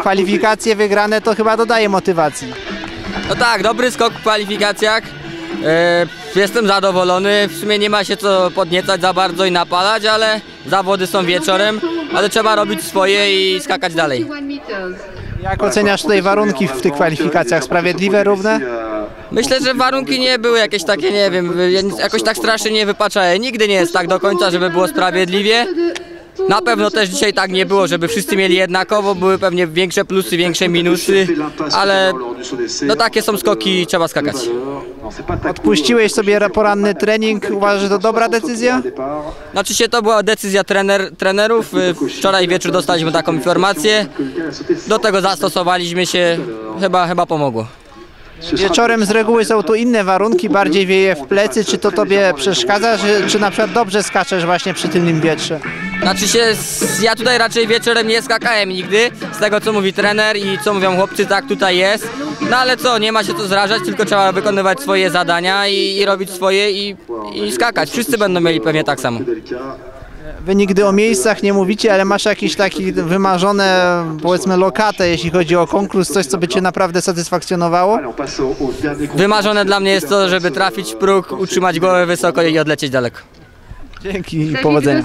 kwalifikacje wygrane to chyba dodaje motywacji. No tak, dobry skok w kwalifikacjach. E, jestem zadowolony. W sumie nie ma się co podniecać za bardzo i napalać, ale zawody są wieczorem, ale trzeba robić swoje i skakać dalej. Jak oceniasz tutaj warunki w tych kwalifikacjach? Sprawiedliwe, równe? Myślę, że warunki nie były jakieś takie, nie wiem, jakoś tak strasznie nie wypaczają. Nigdy nie jest tak do końca, żeby było sprawiedliwie. Na pewno też dzisiaj tak nie było, żeby wszyscy mieli jednakowo, były pewnie większe plusy, większe minusy, ale no takie są skoki, trzeba skakać. Odpuściłeś sobie poranny trening, uważasz, że to dobra decyzja? Znaczy się to była decyzja trener, trenerów. Y, Wczoraj wieczór dostaliśmy taką informację. Do tego zastosowaliśmy się. Chyba, chyba pomogło. Wieczorem z reguły są tu inne warunki, bardziej wieje w plecy. Czy to tobie przeszkadza, czy, czy na przykład dobrze skaczesz właśnie przy tylnym wietrze? Znaczy się, ja tutaj raczej wieczorem nie skakałem nigdy. Z tego co mówi trener i co mówią chłopcy, tak tutaj jest. No ale co, nie ma się co zrażać, tylko trzeba wykonywać swoje zadania i, i robić swoje i, i skakać. Wszyscy będą mieli pewnie tak samo. Wy nigdy o miejscach nie mówicie, ale masz jakieś takie wymarzone, powiedzmy, lokatę, jeśli chodzi o konkurs, coś, co by cię naprawdę satysfakcjonowało? Wymarzone dla mnie jest to, żeby trafić w próg, utrzymać głowę wysoko i odlecieć daleko. Dzięki i. Powodzenia.